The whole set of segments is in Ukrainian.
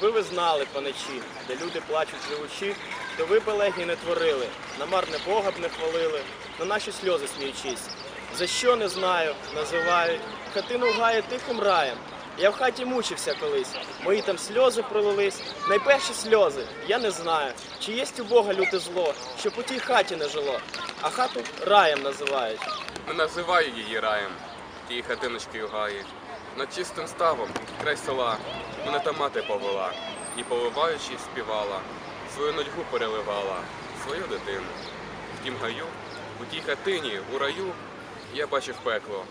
ви знали поночі, де люди плачуть живучи, то ви пелегі не творили, на марне Бога б не хвалили, на наші сльози сміючись. За що не знаю, називають хатину гає тихим раєм. Я в хаті мучився колись, мої там сльози пролились. Найперші сльози, я не знаю, чи єсть у Бога люте зло, щоб у тій хаті не жило, а хату раєм називають. Не називаю її раєм, тієї хатиночки гаї. Над чистим ставом, край села, мене та мати повела, і поливаючи співала, свою нудьгу переливала, свою дитину. В тім гаю, у тій хатині, у раю, я бачив пекло,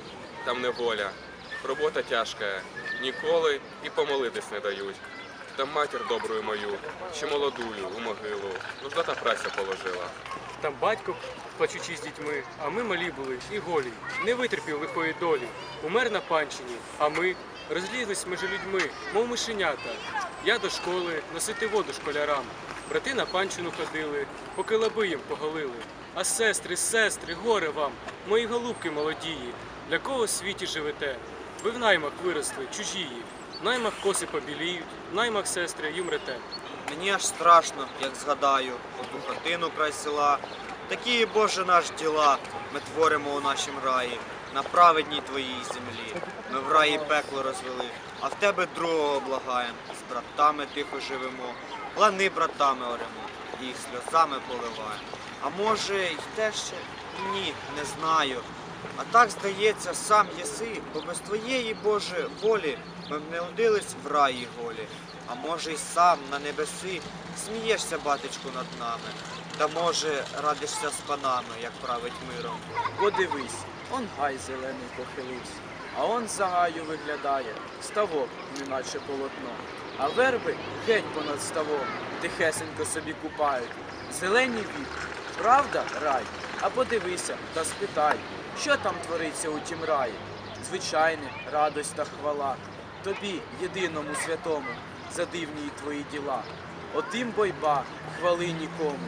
там неволя, робота тяжка, ніколи і помолитись не дають. Там матір добрую мою, ще молодую у могилу, нужда та праця положила. Там батько, плачучи з дітьми, а ми малі були і голі. Не витерпів лихої долі. Умер на панщині, а ми розлізлись між людьми, мов мишенята. Я до школи носити воду школярам. Брати на панщину ходили, поки лаби їм поголили. А сестри, сестри, горе вам, мої голубки молодії, для кого в світі живете? Ви в наймах виросли, чужії. В наймах коси побіліють, в наймах сестри й умрете. Мені аж страшно, як згадаю, оту хатину край села. Такі, Боже, наш діла ми творимо у нашім раї, на праведній твоїй землі. Ми в раї пекло розвели, а в тебе другого благаєм. З братами тихо живемо, лани братами оремо, їх сльозами поливаємо. А може, й те ще? Ні, не знаю. А так здається, сам єси, бо без твоєї Боже волі ми б не удились в раї голі. А може, й сам на небеси смієшся, батечку, над нами. Та може радишся з панами, як править миром. Подивись, он гай зелений похилився, а он за гаю виглядає, ставок, неначе полотно. А верби геть понад ставом, тихесенько собі купають. Зелені вік, правда, рай? А подивися та спитай, що там твориться у тім раї? Звичайне, радость та хвала, тобі, єдиному святому, за дивні твої діла. Отим бойба, хвали нікому,